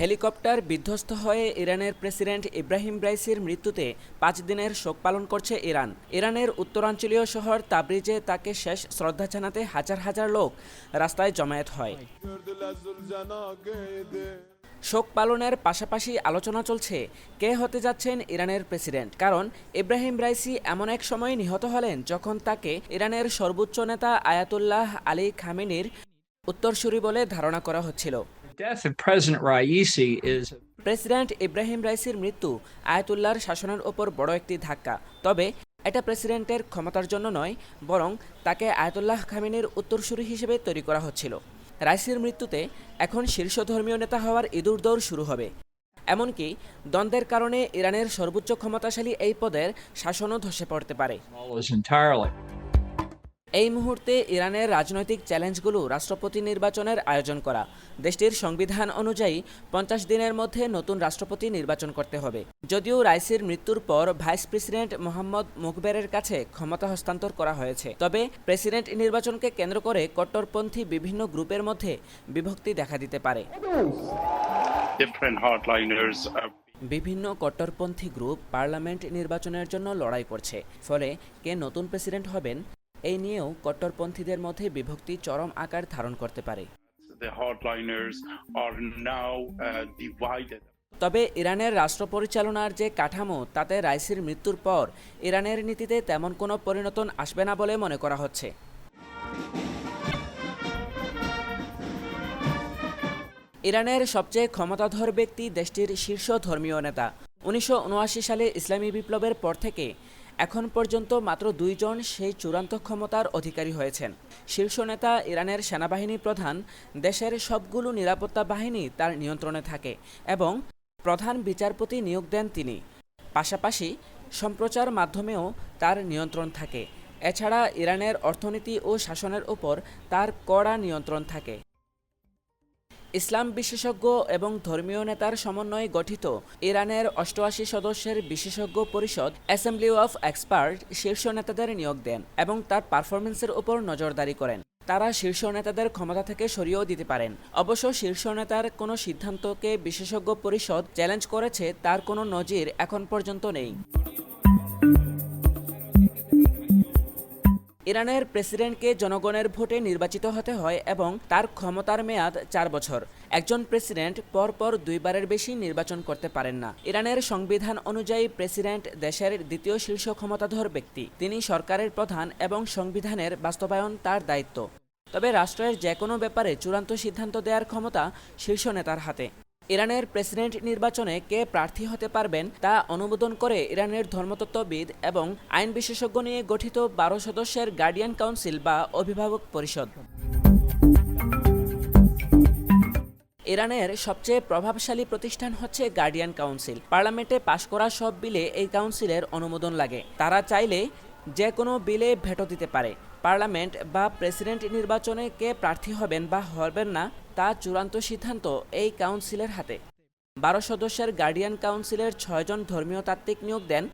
Helicopter বিধ্বস্ত হয়ে ইরানের প্রেসিডেন্ট ইব্রাহিম রাইসির মৃত্যুতে পাঁচ দিনের শোক পালন করছে ইরান। ইরানের উত্তরাঞ্চলীয় শহর তাবরিজে তাকে শেষ শ্রদ্ধা জানাতে হাজার হাজার লোক রাস্তায় জমায়েত হয়। শোক পালনের পাশাপাশি আলোচনা চলছে, কে হতে যাচ্ছেন ইরানের প্রেসিডেন্ট? কারণ ইব্রাহিম রাইসি এমন এক সময় নিহত হলেন যখন তাকে ইরানের সর্বোচ্চ নেতা আয়াতুল্লাহ আলী খামেনির উত্তরসূরি বলে ধারণা করা হচ্ছিল। Death of President Raisi is president Ebrahim রাইসির মৃত্যু আয়াতুল্লাহর শাসনের ওপর বড় একটি ধাক্কা। তবে এটা প্রেসিডেন্টের ক্ষমতার জন্য নয় বরং তাকে আয়াতুল্লাহ খামিনের উত্তরসূরি হিসেবে তৈরি করা হচ্ছিল। রাইসির মৃত্যুতে এখন শীর্ষ ধর্মীয় নেতা হওয়ার ইঁদুর দৌড় শুরু হবে। এমনকি দ্বন্দ্বের কারণে ইরানের সর্বোচ্চ ক্ষমতাশালী এই পদের শাসনও ধসে পড়তে পারে. এই মুহূর্তে ইরানের রাজনৈতিক চ্যালেঞ্জগুলো রাষ্ট্রপতি নির্বাচনের আয়োজন করা। দেশটির সংবিধান অনুযায়ী পঞ্চাশ দিনের মধ্যে নতুন রাষ্ট্রপতি নির্বাচন করতে হবে। যদিও রাইসির মৃত্যুর পর ভাইস প্রেসিডেন্ট মোহাম্মদ মুখবেরের কাছে ক্ষমতা হস্তান্তর করা হয়েছে। তবে প্রেসিডেন্ট নির্বাচনকে কেন্দ্র করে কট্টরপন্থী বিভিন্ন গ্রুপের মধ্যে বিভক্তি দেখা দিতে পারে। বিভিন্ন কট্টরপন্থী গ্রুপ পার্লামেন্ট নির্বাচনের জন্য লড়াই করছে। ফলে কে নতুন প্রেসিডেন্ট হবেন এই নিয়েও কট্টরপন্থীদের মধ্যে বিভক্তি চরম আকার ধারণ করতে পারে। Uh. তবে ইরানের রাষ্ট্র পরিচালনার যে কাঠামো তাতে রাইসির মৃত্যুর পর ইরানের নীতিতে তেমন কোনো পরিণতন আসবে না বলে মনে করা হচ্ছে। ইরানের সবচেয়ে ক্ষমতাধর ব্যক্তি দেশটির শীর্ষ ধর্মীয় নেতা। উনিশশো উনআশি সালে ইসলামী বিপ্লবের পর থেকে এখন পর্যন্ত মাত্র দুইজন সেই চূড়ান্ত ক্ষমতার অধিকারী হয়েছেন। শীর্ষ নেতা ইরানের সেনাবাহিনী প্রধান, দেশের সবগুলো নিরাপত্তা বাহিনী তার নিয়ন্ত্রণে থাকে এবং প্রধান বিচারপতি নিয়োগ দেন তিনি। পাশাপাশি সম্প্রচার মাধ্যমেও তার নিয়ন্ত্রণ থাকে। এছাড়া ইরানের অর্থনীতি ও শাসনের উপর তার কড়া নিয়ন্ত্রণ থাকে। ইসলাম বিশেষজ্ঞ এবং ধর্মীয় নেতার সমন্বয়ে গঠিত ইরানের অষ্টআশি সদস্যের বিশেষজ্ঞ পরিষদ অ্যাসেম্বলি অফ এক্সপার্ট শীর্ষ নেতাদের নিয়োগ দেন এবং তার পারফরমেন্সের উপর নজরদারি করেন। তারা শীর্ষ নেতাদের ক্ষমতা থেকে সরিয়েও দিতে পারেন। অবশ্য শীর্ষ নেতার কোনো সিদ্ধান্তকে বিশেষজ্ঞ পরিষদ চ্যালেঞ্জ করেছে, তার কোনো নজির এখন পর্যন্ত নেই। ইরানের প্রেসিডেন্টকে জনগণের ভোটে নির্বাচিত হতে হয় এবং তার ক্ষমতার মেয়াদ চার বছর। একজন প্রেসিডেন্ট পরপর দুইবারের বেশি নির্বাচন করতে পারেন না। ইরানের সংবিধান অনুযায়ী প্রেসিডেন্ট দেশের দ্বিতীয় শীর্ষ ক্ষমতাধর ব্যক্তি। তিনি সরকারের প্রধান এবং সংবিধানের বাস্তবায়ন তার দায়িত্ব। তবে রাষ্ট্রের যে কোনো ব্যাপারে চূড়ান্ত সিদ্ধান্ত দেওয়ার ক্ষমতা শীর্ষ নেতার হাতে। ইরানের প্রেসিডেন্ট নির্বাচনে কে প্রার্থী হতে পারবেন তা অনুমোদন করে ইরানের ধর্মতত্ত্ববিদ এবং আইন বিশেষজ্ঞ নিয়ে গঠিত বারো সদস্যের গার্ডিয়ান কাউন্সিল বা অভিভাবক পরিষদ। ইরানের সবচেয়ে প্রভাবশালী প্রতিষ্ঠান হচ্ছে গার্ডিয়ান কাউন্সিল। পার্লামেন্টে পাশ করা সব বিলে এই কাউন্সিলের অনুমোদন লাগে। তারা চাইলে যে কোনো বিলে ভেটো দিতে পারে। পার্লামেন্ট বা প্রেসিডেন্ট নির্বাচনে কে প্রার্থী হবেন বা হবেন না তা চূড়ান্ত সিদ্ধান্ত এই কাউন্সিলের হাতে। বারো সদস্যের গার্ডিয়ান কাউন্সিলের ছয়জন ধর্মীয় তাত্ত্বিক নিয়োগ দেন